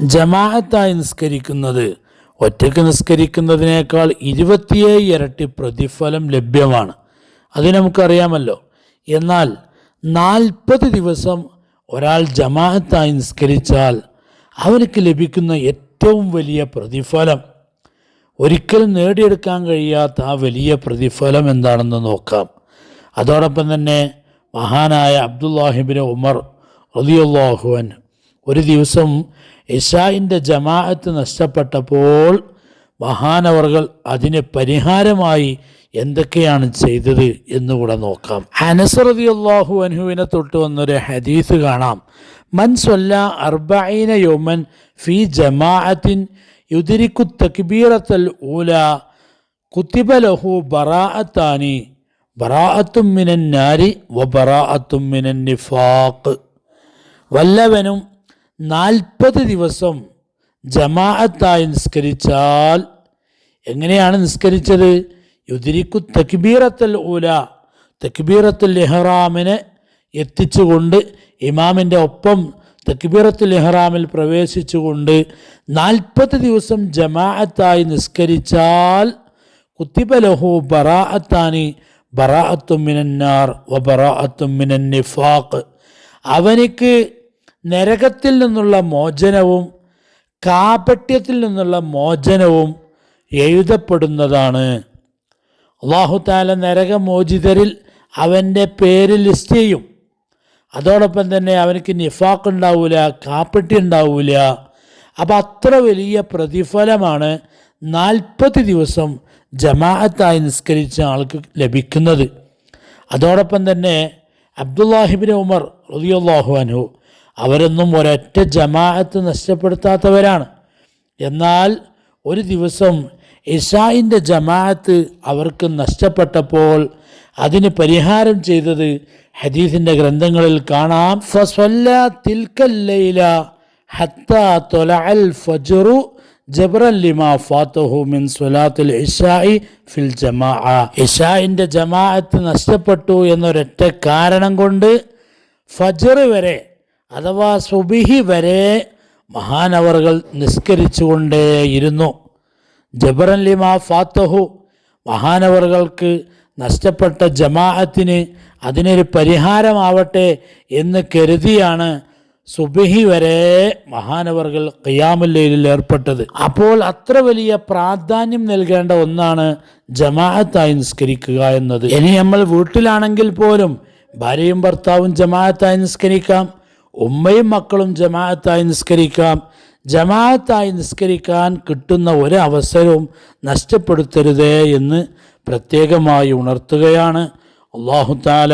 ജമാഅത്തായി നിസ്കരിക്കുന്നത്. ഒറ്റയ്ക്ക് നിസ്കരിക്കുന്നതിനേക്കാൾ ഇരുപത്തിയേഴ് ഇരട്ടി പ്രതിഫലം ലഭ്യമാണ്. അത് നമുക്കറിയാമല്ലോ. എന്നാൽ നാൽപ്പത് ദിവസം ഒരാൾ ജമാഅത്തായി നിസ്കരിച്ചാൽ അവനക്ക് ലഭിക്കുന്ന ഏറ്റവും വലിയ പ്രതിഫലം. ഒരിക്കലും നേടിയെടുക്കാൻ കഴിയാത്ത ആ വലിയ പ്രതിഫലം എന്താണെന്ന് നോക്കാം. അതോടൊപ്പം തന്നെ മഹാനായ അബ്ദുല്ലാഹിബിന് ഉമർ റതിയുള്ളാഹുവൻ ഒരു ദിവസം ഇഷായിന്റെ ജമാഅത്ത് നഷ്ടപ്പെട്ടപ്പോൾ മഹാനവർകൾ അതിന് പരിഹാരമായി എന്തൊക്കെയാണ് ചെയ്തത് എന്നുകൂടെ നോക്കാം. അനസറതി അള്ളാഹു അനുവിനെ തൊട്ട് വന്നൊരു ഹദീസ് കാണാം. മൻ സൊല്ല അർബൈന യോമൻ ഫി ജമാഅത്തിൻ യുദിരിക്കു തക്ബീറത്തൽ ഊല കുത്തിബ ലഹു ബറാഅത്താനി ബറാഅത്തും മിനൻ നാരി വ ബറാഅത്തും മിനൻ നിഫാഖ്. വല്ലവനും നാൽപ്പത് ദിവസം ജമാഅത്തായി നിസ്കരിച്ചാൽ എങ്ങനെയാണ് നിസ്കരിച്ചത്? യുദിരിക്കു തക്ബീറത്തൽ ഊല തക്ബീറത്തുൽ ഇഹ്റാമിനെ എത്തിച്ചുകൊണ്ട് ഇമാമിന്റെ ഒപ്പം തക്ബീറത്തുൽ ഇഹ്റാമിൽ പ്രവേശിച്ചുകൊണ്ട് നാൽപ്പത് ദിവസം ജമാഅത്തായി നിസ്കരിച്ചാൽ കുത്തിബ ലഹു ബറാഅത്താനി ബറാഅത്തും മിനന്നാർ വ ബറാഅത്തും അവനിക്ക് നരകത്തിൽ നിന്നുള്ള മോചനവും കാപട്യത്തിൽ നിന്നുള്ള മോചനവും എഴുതപ്പെടുന്നതാണ്. അള്ളാഹുത്താല നരകമോചിതരിൽ അവന്റെ പേര് ലിസ്റ്റ് ചെയ്യും. അതോടൊപ്പം തന്നെ അവനക്ക് നിഫാക്ക് ഉണ്ടാവില്ല കാപ്പട്ടി ഉണ്ടാവില്ല അപ്പം അത്ര വലിയ പ്രതിഫലമാണ് നാൽപ്പത് ദിവസം ജമാഅത്തായി നിസ്കരിച്ച ആൾക്ക് ലഭിക്കുന്നത്. അതോടൊപ്പം തന്നെ അബ്ദുല്ലാഹിബിൻ ഉമർ റതിയുള്ളാഹു അനു അവരൊന്നും ഒരൊറ്റ ജമാഅത്ത് നഷ്ടപ്പെടുത്താത്തവരാണ്. എന്നാൽ ഒരു ദിവസം ഇഷായിന്റെ ജമാഅത്ത് അവർക്ക് നഷ്ടപ്പെട്ടപ്പോൾ അതിന് പരിഹാരം ചെയ്തത് ഹദീസിന്റെ ഗ്രന്ഥങ്ങളിൽ കാണാം. ഫസ്വല്ല തിൽക്കല്ലയില ഹത്ത തൊലഅൽ ഫജറു ജബ്രൻ ലിമാ ഫാത്തഹു മിൻ സ്വലാത്തുൽ ഇഷായി ഫിൽ ജമാ ഇഷായിന്റെ ജമാഅത്ത് നഷ്ടപ്പെട്ടു എന്നൊരൊറ്റ കാരണം കൊണ്ട് ഫജർ വരെ അഥവാ സുബിഹി വരെ മഹാനവറുകൾ നിസ്കരിച്ചുകൊണ്ടേയിരുന്നു. ജബറൻ ലിമാ ഫാത്തഹു മഹാനവറുകൾക്ക് നഷ്ടപ്പെട്ട ജമാഅത്തിന് അതിനൊരു പരിഹാരമാവട്ടെ എന്ന് കരുതിയാണ് സുബിഹി വരെ മഹാനവറുകൾ ഖിയാമുല്ലയിൽ ഏർപ്പെട്ടത്. അപ്പോൾ അത്ര വലിയ പ്രാധാന്യം നൽകേണ്ട ഒന്നാണ് ജമാഅത്തായി നിസ്കരിക്കുക എന്നത്. ഇനി നമ്മൾ വീട്ടിലാണെങ്കിൽ പോലും ഭാര്യയും ഭർത്താവും ജമാഅത്തായി നിസ്കരിക്കാം. ഉമ്മയും മക്കളും ജമാഅത്തായി നിസ്കരിക്കാം. ജമാഅത്തായി നിസ്കരിക്കാൻ കിട്ടുന്ന ഒരവസരവും നഷ്ടപ്പെടുത്തരുതേ എന്ന് പ്രത്യേകമായി ഉണർത്തുകയാണ്. അള്ളാഹു താല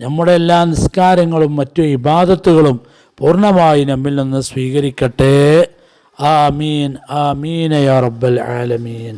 നമ്മുടെ എല്ലാ നിസ്കാരങ്ങളും മറ്റു ഇബാദത്തുകളും പൂർണമായി നമ്മിൽ നിന്ന് സ്വീകരിക്കട്ടെ. ആമീൻ ആമീൻ യാ റബ്ബൽ ആലമീൻ.